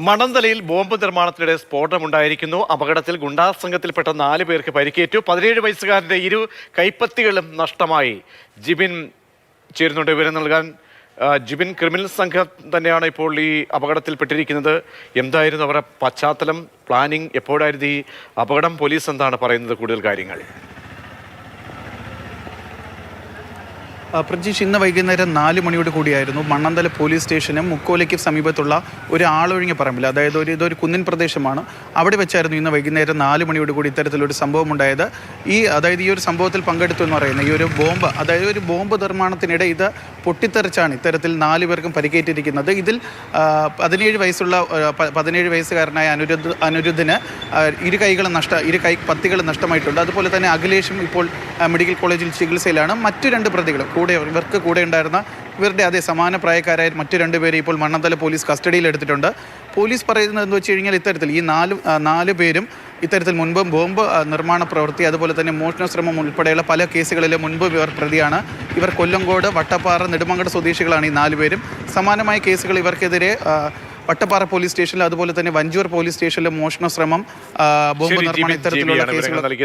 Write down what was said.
മണന്തലയിൽ bomb നിർമ്മാണത്തിനിടെ സ്ഫോടനമുണ്ടായിരിക്കുന്നു. അപകടത്തിൽ ഗുണ്ടാ സംഘത്തിൽപ്പെട്ട നാല് പേർക്ക് പരിക്കേറ്റു. പതിനേഴ് വയസ്സുകാരന്റെ ഇരു കൈപ്പത്തികളും നഷ്ടമായി. ജിബിൻ ചേരുന്നുണ്ട് വിവരം നൽകാൻ. ജിബിൻ ക്രിമിനൽ സംഘം തന്നെയാണ് ഇപ്പോൾ ഈ അപകടത്തിൽപ്പെട്ടിരിക്കുന്നത്. എന്തായിരുന്നു അവരുടെ പശ്ചാത്തലം? പ്ലാനിങ് എപ്പോഴായിരുന്നു ഈ അപകടം? പോലീസ് എന്താണ് പറയുന്നത്? കൂടുതൽ കാര്യങ്ങൾ. പ്രജീഷ് ഇന്ന് വൈകുന്നേരം നാല് മണിയോട് കൂടിയായിരുന്നു മണ്ണന്തല പോലീസ് സ്റ്റേഷനും മുക്കോലയ്ക്ക് സമീപത്തുള്ള ഒരു ആളൊഴിഞ്ഞ പറമ്പിൽ. അതായത് ഒരു ഇതൊരു കുന്നിൻ പ്രദേശമാണ്. അവിടെ വെച്ചായിരുന്നു ഇന്ന് വൈകുന്നേരം നാല് മണിയോട് കൂടി ഇത്തരത്തിലൊരു സംഭവം ഉണ്ടായത് ഈ അതായത് ഈ ഒരു സംഭവത്തിൽ പങ്കെടുത്തു എന്ന് പറയുന്നത് ഈ ഒരു ബോംബ് അതായത് ഒരു ബോംബ് നിർമ്മാണത്തിനിടെ ഇത് പൊട്ടിത്തെറിച്ചാണ് ഇത്തരത്തിൽ നാല് പേർക്കും പരിക്കേറ്റിരിക്കുന്നത്. ഇതിൽ പതിനേഴ് വയസ്സുള്ള പതിനേഴ് വയസ്സുകാരനായ അനുരുദ്ധ അനുരുദ്ധിന് ഇരു കൈകളും നഷ്ട ഇരു കൈ പത്തികൾ നഷ്ടമായിട്ടുണ്ട്. അതുപോലെ തന്നെ അഖിലേഷും ഇപ്പോൾ മെഡിക്കൽ കോളേജിൽ ചികിത്സയിലാണ്. മറ്റു രണ്ട് പ്രതികൾ കൂടെ ഇവർക്ക് കൂടെ ഉണ്ടായിരുന്ന ഇവരുടെ അതേ സമാന പ്രായക്കാരായ മറ്റു രണ്ടുപേരെ ഇപ്പോൾ മണ്ണന്തല പോലീസ് കസ്റ്റഡിയിലെടുത്തിട്ടുണ്ട് പോലീസ് പറയുന്നത് എന്ന് വെച്ച് കഴിഞ്ഞാൽ ഇത്തരത്തിൽ ഈ നാല് നാല് പേരും ഇത്തരത്തിൽ മുൻപ് ബോംബ് നിർമ്മാണ പ്രവൃത്തി അതുപോലെ തന്നെ മോഷണശ്രമം ഉൾപ്പെടെയുള്ള പല കേസുകളിലും മുൻപ് ഇവർ പ്രതിയാണ്. ഇവർ കൊല്ലങ്കോട് വട്ടപ്പാറ നെടുമങ്കട സ്വദേശികളാണ് ഈ നാല് പേരും. സമാനമായ കേസുകൾ ഇവർക്കെതിരെ വട്ടപ്പാറ പോലീസ് സ്റ്റേഷനിൽ അതുപോലെ തന്നെ വഞ്ചൂർ പോലീസ് സ്റ്റേഷനിലെ മോഷണ ശ്രമം ബോംബ് നിർമ്മാണ ഇത്തരത്തിലുള്ള കേസുകൾ